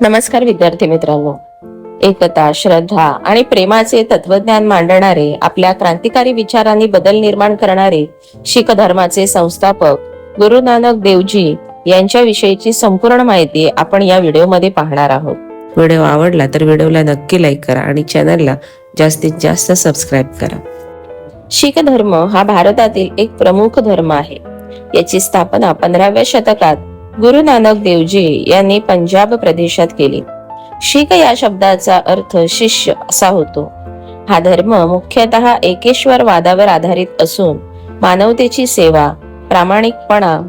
नमस्कार विद्यार्थी मित्रांनो. एकता श्रद्धा आणि प्रेमाचे तत्वज्ञान मांडणारे आपल्या क्रांतिकारी विचारांनी बदल निर्माण करणारे शीख धर्माचे संस्थापक गुरु नानक देवजी यांच्याविषयीची संपूर्ण माहिती आपण या व्हिडिओमध्ये पाहणार आहोत. व्हिडिओ आवडला तर व्हिडिओला नक्की लाईक करा आणि चॅनलला जास्तीत जास्त सबस्क्राईब करा. शीख धर्म हा भारतातील एक प्रमुख धर्म आहे. याची स्थापना पंधराव्या शतकात गुरु नानक देवजी यांनी पंजाब प्रदेशात केली. शीख या शब्दाचा अर्थ शिष्य असा होतो. हा धर्म मुख्यतः एकेश्वर वादावर आधारित असून मानवतेची सेवा प्रामाणिकपणा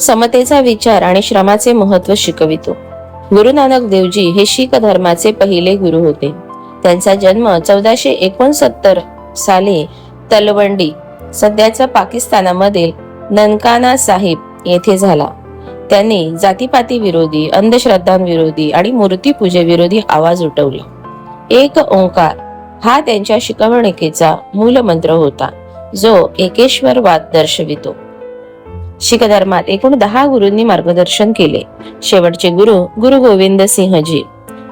समतेचा विचार आणि श्रमाचे महत्त्व शिकवितो. गुरु नानक देवजी हे शीख धर्माचे पहिले गुरु होते. त्यांचा जन्म चौदाशे एकोणसत्तर साली तलवंडी सध्याच्या पाकिस्तानामधील ननकाना साहिब येथे झाला. त्यांनी जातीपाती विरोधी अंधश्रद्धांविरोधी आणि मूर्तीपूजेविरोधी आवाज उठवला. एक ओंकार हा त्यांच्या शिकवणिकेचा मूलमंत्र होता जो एकेश्वरवाद दर्शवितो. शीख धर्मात एकूण दहा गुरूंनी मार्गदर्शन केले. शेवटचे गुरु गुरु गोविंद सिंहजी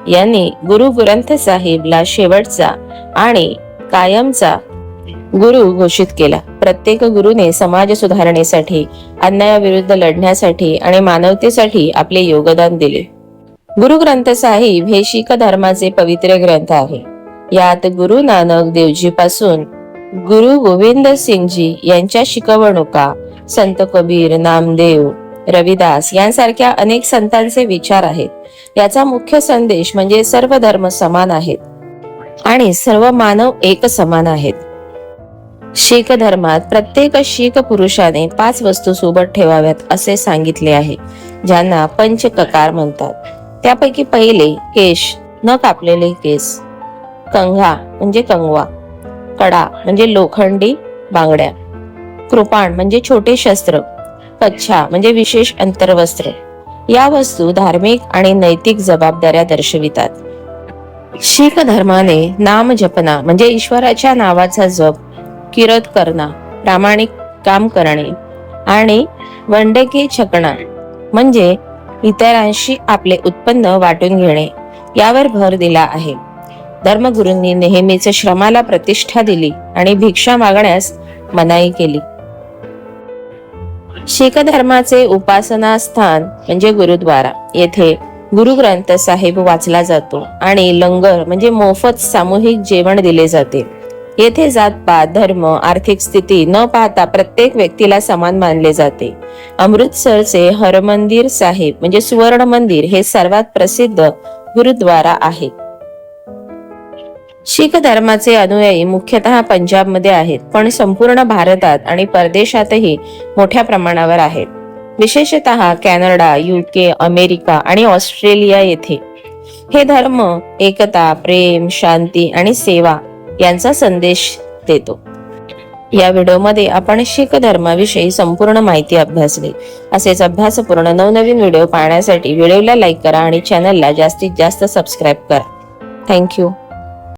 यांनी गुरु ग्रंथ साहिबला शेवटचा आणि कायमचा गुरु घोषित केला. प्रत्येक गुरुने समाज सुधारणेसाठी अन्यायाविरुद्ध लढण्यासाठी आणि मानवतेसाठी आपले योगदान दिले. गुरु ग्रंथ साहिब हे शीख धर्माचे पवित्र ग्रंथ आहे. यात गुरु नानक देवजी पासून गुरु गोविंद सिंगजी यांच्या शिकवणुका संत कबीर नामदेव रविदास यांसारख्या अनेक संतांचे विचार आहेत. याचा मुख्य संदेश म्हणजे सर्व धर्म समान आहेत आणि सर्व मानव एक समान आहेत. शीख धर्मात प्रत्येक शीख पुरुषाने पाच वस्तू सोबत ठेवाव्यात असे सांगितले आहे ज्यांना पंचककार म्हणतात. त्यापैकी पहिले केश न कापलेले केस. कंघा म्हणजे कंगवा. कडा म्हणजे लोखंडी बांगड्या. कृपाण म्हणजे छोटे शस्त्र. कच्छा म्हणजे विशेष अंतर्वस्त्र. या वस्तू धार्मिक आणि नैतिक जबाबदाऱ्या दर्शवितात. शीख धर्माने नाम जपना म्हणजे ईश्वराच्या नावाचा जप किरत करणं प्रामाणिक काम करणे आणि वंडके छकणा म्हणजे इतरांशी आपले उत्पन्न वाटून घेणे यावर भर दिला आहे. धर्मगुरूंनी नेहमीच श्रमाला प्रतिष्ठा दिली आणि भिक्षा मागण्यास मनाई केली. शीख धर्माचे उपासना स्थान म्हणजे गुरुद्वारा. येथे गुरु ग्रंथ साहेब वाचला जातो आणि लंगर म्हणजे मोफत सामूहिक जेवण दिले जाते. येथे जात पात धर्म आर्थिक स्थिती न पाहता प्रत्येक व्यक्तीला समान मानले जाते. अमृतसरचे हरमंदिर साहेब म्हणजे सुवर्ण मंदिर हे सर्वात प्रसिद्ध गुरुद्वारा आहे. शीख धर्माचे अनुयायी मुख्यतः पंजाबमध्ये आहेत पण संपूर्ण भारतात आणि परदेशातही मोठ्या प्रमाणावर आहेत. विशेषतः कॅनडा युके अमेरिका आणि ऑस्ट्रेलिया येथे. हे धर्म एकता प्रेम शांती आणि सेवा यांचा संदेश देतो. या व्हिडिओमध्ये आपण शीख धर्माविषयी संपूर्ण माहिती अभ्यासली. असेच अभ्यासपूर्ण नवनवीन व्हिडिओ पाहण्यासाठी व्हिडिओला लाईक करा आणि चॅनलला जास्तीत जास्त सबस्क्राईब करा. थँक्यू